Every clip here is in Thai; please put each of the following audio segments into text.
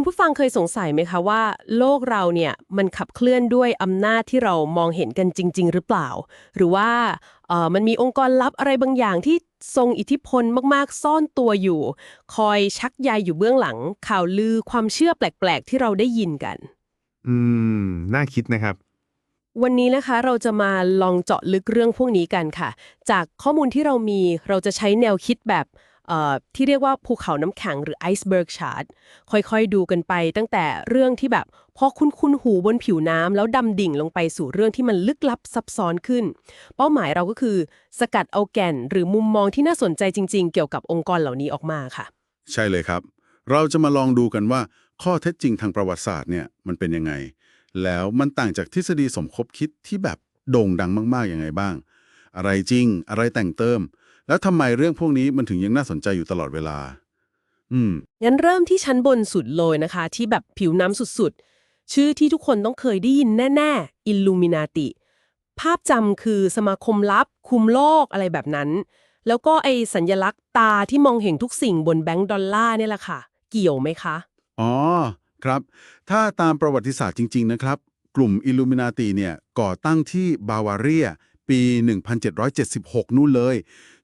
คุณผู้ฟังเคยสงสัยไหมคะว่า โลกเราเนี่ยมันขับเคลื่อนด้วยอำนาจที่เรามองเห็นกันจริง ๆ หรือเปล่า หรือว่าเอ่อมันมีองค์กรลับอะไรบางอย่างที่ทรงอิทธิพลมากๆ ซ่อนตัวอยู่ คอยชักใยอยู่เบื้องหลัง ข่าวลือความเชื่อแปลก ๆ ที่เราได้ยินกัน อืม น่าคิดนะครับ วันนี้นะคะเราจะมาลองเจาะลึกเรื่องพวกนี้กันค่ะ จากข้อมูลที่เรามีเราจะใช้แนวคิดแบบเอ่อ ที่เรียกว่าภูเขาน้ำแข็งหรือไอซ์เบิร์กชาร์ตค่อยๆ ดูกันไปตั้งแต่เรื่องที่แบบพอคุ้นคุ้นๆหูบนผิวน้ำแล้วดำดิ่งลงไปสู่เรื่องที่มันลึกลับซับซ้อนขึ้น เป้าหมายเราก็คือ สกัดเอาแก่นหรือมุมมองที่น่าสนใจจริง ๆ เกี่ยวกับองค์กรเหล่านี้ออกมาค่ะ ใช่เลยครับ เราจะมาลองดูกันว่าข้อเท็จจริงทางประวัติศาสตร์เนี่ยมันเป็นยังไง แล้วมันต่างจากทฤษฎีสมคบคิดที่แบบโด่งดังมากๆยังไงบ้าง อะไรจริง อะไรแต่งเติม แล้วทำไมเรื่องพวกนี้มันถึงยังน่าสนใจอยู่ตลอดเวลา อืม งั้นเริ่มที่ชั้นบนสุดเลยนะคะ ที่แบบผิวน้ำสุดๆ ชื่อที่ทุกคนต้องเคยได้ยินแน่ๆ อิลลูมินาติ ภาพจำคือสมาคมลับ คุมโลกอะไรแบบนั้น แล้วก็ไอสัญญลักษณ์ตาที่มองเห็นทุกสิ่งบนแบงก์ดอลลาร์เนี่ยแหละค่ะ เกี่ยวไหมคะ อ๋อ ครับ ถ้าตามประวัติศาสตร์จริง ๆ นะครับ กลุ่มอิลูมินาตีเนี่ยก่อตั้งที่บาวาเรีย ปี 1776 นู่นเลย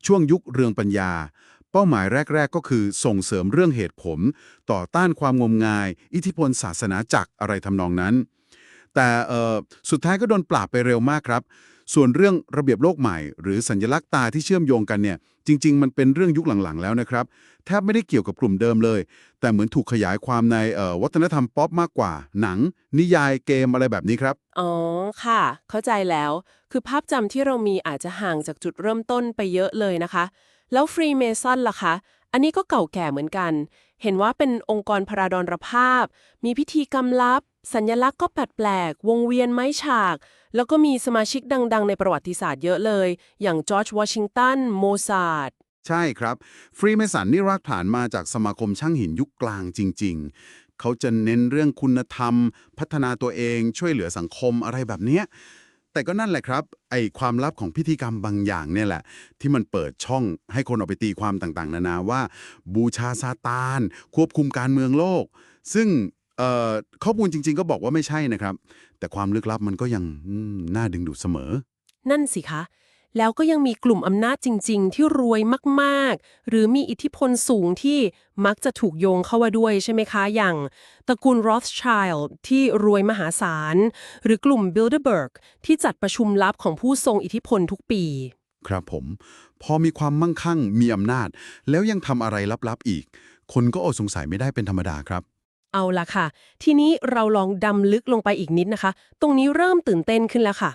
ช่วงยุคเรืองปัญญา เป้าหมายแรก ๆ ก็คือส่งเสริมเรื่องเหตุผล ต่อต้านความงมงาย อิทธิพลศาสนาจักรอะไรทำนองนั้น แต่สุดท้ายก็โดนปราบไปเร็วมากครับ ส่วนเรื่องระเบียบโลกใหม่ หรือสัญลักษณ์ตาที่เชื่อมโยงกันเนี่ยจริง ๆ มันเป็นเรื่องยุคหลังๆ แล้วนะครับแทบไม่ได้เกี่ยวกับกลุ่มเดิมเลย แต่เหมือนถูกขยายความในออวัฒนธรรมป๊อปมากกว่า หนัง นิยายเกมอะไรแบบนี้ครับ อ๋อค่ะ เข้าใจแล้ว คือภาพจำที่เรามีอาจจะห่างจากจุดเริ่มต้นไปเยอะเลยนะคะ แล้วฟรีเมซันล่ะคะ อันนี้ก็เก่าแก่เหมือนกัน เห็นว่าเป็นองค์กรพราดรภาพ มีพิธีกรรมลับ สัญลักษณ์ก็แปลกๆ วงเวียนไม้ฉาก แล้วก็มีสมาชิกดังๆ ในประวัติศาสตร์เยอะเลย อย่างจอร์จวอชิงตัน โมซาร์ทใช่ครับ ฟรีเมสันนี่รากฐานมาจากสมาคมช่างหินยุคกลางจริง ๆ เขาจะเน้นเรื่องคุณธรรม พัฒนาตัวเองช่วยเหลือสังคมอะไรแบบเนี้ย แต่ก็นั่นแหละครับไอความลับของพิธีกรรมบางอย่างเนี่ยแหละ ที่มันเปิดช่องให้คนออกไปตีความต่างๆ นานาว่า บูชาซาตาน ควบคุมการเมืองโลก ซึ่งเออข้อมูลจริง ๆ ก็บอกว่าไม่ใช่นะครับ แต่ความลึกลับมันก็ยังน่าดึงดูดเสมอ นั่นสิคะ แล้วก็ยังมีกลุ่มอำนาจจริง ๆ ที่รวยมากๆ หรือมีอิทธิพลสูงที่มักจะถูกโยงเข้ามาด้วยใช่ไหมคะ อย่างตระกูล Rothschild ที่รวยมหาศาล หรือกลุ่ม Bilderberg ที่จัดประชุมลับของผู้ทรงอิทธิพลทุกปี ครับผม พอมีความมั่งคั่งมีอำนาจ แล้วยังทำอะไรลับ ๆ อีก คนก็อดสงสัยไม่ได้เป็นธรรมดาครับเอาละค่ะ ทีนี้เราลองดำลึกลงไปอีกนิดนะคะ ตรงนี้เริ่มตื่นเต้นขึ้นแล้วค่ะ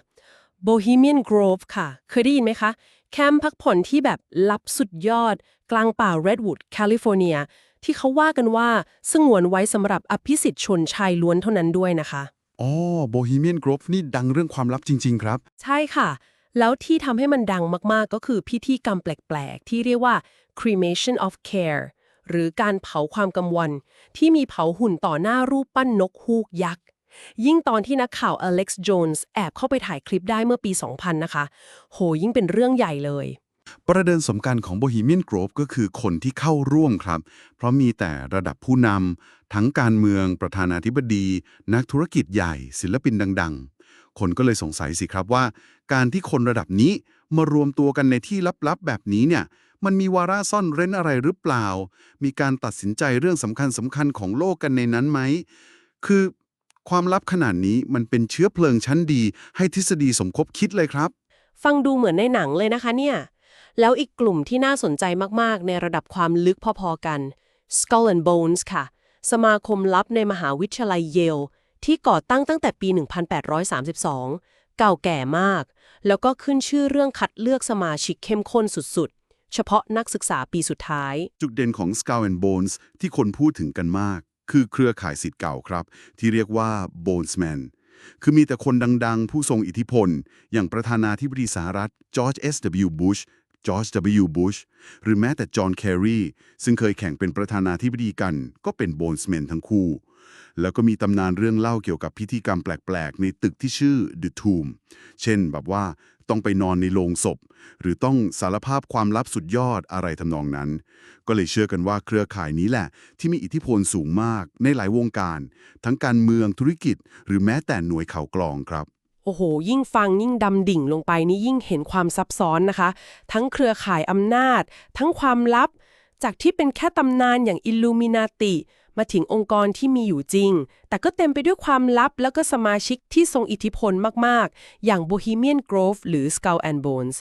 Bohemian Grove ค่ะ เคยได้ยินไหมคะ แคมป์พักผ่อนที่แบบลับสุดยอด กลางป่า Redwood แคลิฟอร์เนีย ที่เขาว่ากันว่าสงวนไว้สำหรับอภิสิทธิ์ชนชายล้วนเท่านั้นด้วยนะคะ อ๋อโบฮีเมียนกร e นี่ดังเรื่องความลับจริง ๆ ครับ ใช่ค่ะ แล้วที่ทำให้มันดังมากๆ ก็คือพิธีกรรมแปลก ๆ ที่เรียกว่า cremation of care หรือการเผาความกังวลที่มีเผาหุ่นต่อหน้ารูปปั้นนกฮูกยักษ์ ยิ่งตอนที่นักข่าวอเล็กซ์โจนส์แอบเข้าไปถ่ายคลิปได้เมื่อปี 2000 นะคะ โหยิ่งเป็นเรื่องใหญ่เลย ประเด็นสำคัญของโบฮีเมียนกร e ก็คือคนที่เข้าร่วมครับ เพราะมีแต่ระดับผู้นำทั้งการเมือง ประธานาธิบดี นักธุรกิจใหญ่ ศิลปินดัง ๆ คนก็เลยสงสัยสิครับว่า การที่คนระดับนี้มารวมตัวกันในที่ลับๆ แบบนี้เนี่ยมันมีวาระซ่อนเร้นอะไรหรือเปล่า มีการตัดสินใจเรื่องสำคัญสำคัญของโลกกันในนั้นไหม คือ ความลับขนาดนี้มันเป็นเชื้อเพลิงชั้นดี ให้ทฤษฎีสมคบคิดเลยครับ ฟังดูเหมือนในหนังเลยนะคะเนี่ย แล้วอีกกลุ่มที่น่าสนใจมากๆ ในระดับความลึกพอๆกัน Skull and Bones ค่ะ สมาคมลับในมหาวิทยาลัยเยล ที่ก่อตั้งตั้งแต่ปี 1832 เก่าแก่มาก แล้วก็ขึ้นชื่อเรื่องคัดเลือกสมาชิกเข้มข้นสุดๆ เฉพาะนักศึกษาปีสุดท้าย จุดเด่นของ Skull and Bones ที่คนพูดถึงกันมาก คือเครือข่ายสิทธิ์เก่าครับ ที่เรียกว่า Bonesman คือมีแต่คนดังๆ ผู้ทรงอิทธิพล อย่างประธานาธิบดีสหรัฐจอร์จ S.W. Bush จอร์จ W. Bush หรือแม้แต่จอห์น แครีซึ่งเคยแข่งเป็นประธานาธิบดีกัน ก็เป็น Bonesman ทั้งคู่ แล้วก็มีตำนานเรื่องเล่าเกี่ยวกับพิธีกรรมแปลก ๆ ในตึกที่ชื่อ The Tomb เช่นแบบว่า ต้องไปนอนในโลงศพ หรือต้องสารภาพความลับสุดยอดอะไรทำนองนั้น ก็เลยเชื่อกันว่าเครือข่ายนี้แหละ ที่มีอิทธิพลสูงมากในหลายวงการ ทั้งการเมืองธุรกิจ หรือแม้แต่หน่วยข่าวกรองครับโอ้โห ยิ่งฟังยิ่งดำดิ่งลงไปนี่ยิ่งเห็นความซับซ้อนนะคะ ทั้งเครือข่ายอำนาจ ทั้งความลับ จากที่เป็นแค่ตำนานอย่างอิลลูมินาติมาถึงองค์กรที่มีอยู่จริง แต่ก็เต็มไปด้วยความลับแล้วก็สมาชิกที่ทรงอิทธิพลมาก ๆ อย่าง Bohemian Grove หรือ Skull and Bones